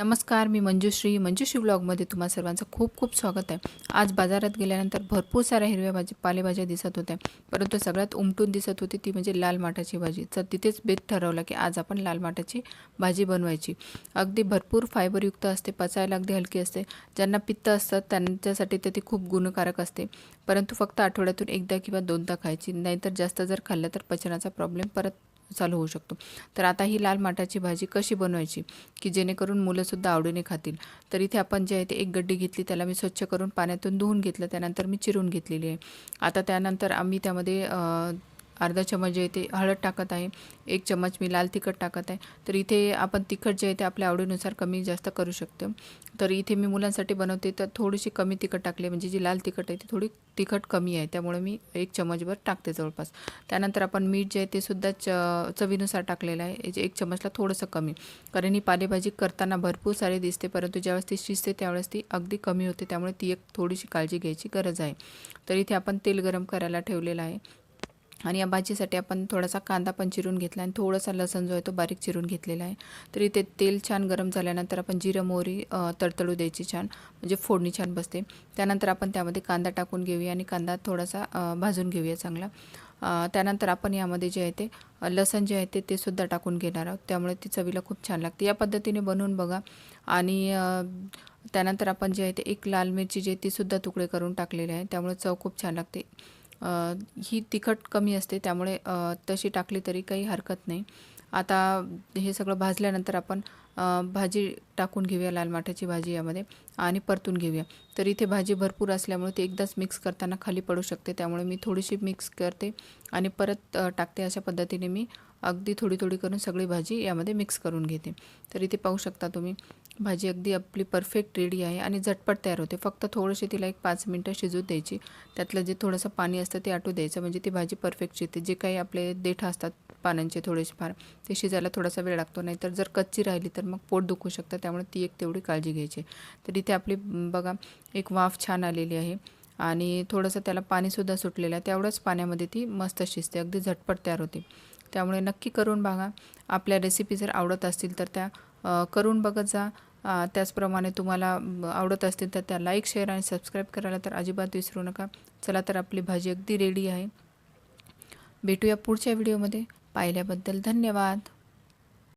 नमस्कार मी मंजुश्री. मंजुश्री ब्लॉगमध्ये तुम्हा सर्वांचं खूप खूप स्वागत आहे. आज बाजारात गेल्यानंतर भरपूर साऱ्या हिरव्या भाजी पालेभाज्या दिसत होत्या. परंतु सगळ्यात उमटून दिसत होती ती म्हणजे लाल माठाची भाजी. तर तिथेच बेत ठरवला की आज आपण लाल माठाची भाजी बनवायची. अगदी भरपूर फायबरयुक्त असते पचायला अगदी हलकी असते. ज्यांना पित्त असतं त्यांच्यासाठी तर ती खूप गुणकारक असते. परंतु फक्त आठवड्यातून एकदा किंवा दोनदा खायची. नाहीतर जास्त जर खाल्लं तर पचनाचा प्रॉब्लेम परत चालू होऊ शकतो. तर आता ही लाल माठाची भाजी कशी बनवायची? की जेणेकरून मुलंसुद्धा आवडीने खातील. तर इथे आपण जे आहे ते एक गड्डी घेतली त्याला मी स्वच्छ करून पाण्यातून धुवून घेतलं त्यानंतर मी चिरून घेतलेली आहे. आता त्यानंतर आम्ही त्यामध्ये अर्धा चमच जे आहे ते हळद टाकत आहे एक चमच मी लाल तिखट टाकत आहे. तर इथे आपण तिखट जे आहे ते आपल्या आवडीनुसार कमी जास्त करू शकतो. तर इथे मी मुलांसाठी बनवते तर थोडीशी कमी तिखट टाकली म्हणजे जी लाल तिखट आहे ती थोडी तिखट कमी आहे त्यामुळे मी एक चमचभर टाकते जवळपास. त्यानंतर आपण मीठ जे आहे ते सुद्धा च चवीनुसार टाकलेलं आहे एक चमचला थोडंसं कमी. कारण ही पालेभाजी करताना भरपूर सारी दिसते परंतु ज्यावेळेस ती शिजते त्यावेळेस ती अगदी कमी होते त्यामुळे ती एक थोडीशी काळजी घ्यायची गरज आहे. तर इथे आपण तेल गरम करायला ठेवलेलं आहे. आणि या भाजीसाठी आपण थोडासा कांदा पण चिरून घेतला आणि थोडासा लसण जो आहे तो बारीक चिरून घेतलेला आहे. तर इथे तेल छान गरम झाल्यानंतर आपण जिरं मोहरी तडतडू द्यायची छान म्हणजे फोडणी छान बसते. त्यानंतर आपण त्यामध्ये कांदा टाकून घेऊया आणि कांदा थोडासा भाजून घेऊया चांगला. त्यानंतर आपण यामध्ये जे आहे ते लसण जे आहे ते ते सुद्धा टाकून घेणार आहोत. त्यामुळे ती चवीला खूप छान लागते. या पद्धतीने बनवून बघा. आणि त्यानंतर आपण जे आहे ते एक लाल मिरची जे आहे ती सुद्धा तुकडे करून टाकलेले आहे. त्यामुळे चव खूप छान लागते. ही तिखट कमी असते त्यामुळे तशी टाकली तरी काही हरकत नाही. आता हे सगळं भाजल्यानंतर आपण भाजी टाकून घेऊया लाल माठ्याची भाजी यामध्ये आणि परतून घेऊया. तर इथे भाजी भरपूर असल्यामुळे ती एकदाच मिक्स करताना खाली पडू शकते. त्यामुळे मी थोडीशी मिक्स करते आणि परत टाकते अशा पद्धतीने मी. अगदी थोडी थोडी करून सगळी भाजी यामध्ये मिक्स करून घेते. तर इथे पाहू शकता तुम्ही भाजी अगदी आपली परफेक्ट रेडी आहे आणि झटपट तयार होते. फक्त थोडीशी तिला एक पाच मिनटं शिजू द्यायची. त्यातलं जे थोडंसं पाणी असतं ते आटू द्यायचं. म्हणजे ती भाजी परफेक्ट शिजते. जे काही आपले देठ असतात पानांचे थोडेसे फार ते शिजायला थोडासा वेळ लागतो. नाही तर जर कच्ची राहिली तर मग पोट दुखू शकतं. त्यामुळे ती एक तेवढी काळजी घ्यायची. तर इथे आपली बघा एक वाफ छान आलेली आहे. आणि थोडंसं त्याला पाणीसुद्धा सुटलेलं आहे. तेवढ्याच पाण्यामध्ये ती मस्त शिजते. अगदी झटपट तयार होते. त्यामुळे नक्की करून बघा. आपल्या रेसिपी जर आवडत असतील तर त्या करून बघत जा. त्याचप्रमाणे तुम्हाला आवडत असतील तर त्या लाईक शेअर आणि सबस्क्राईब करायला तर अजिबात विसरू नका. चला तर आपली भाजी अगदी रेडी आहे. भेटूया पुढच्या व्हिडिओमध्ये पाहिल्याबद्दल धन्यवाद.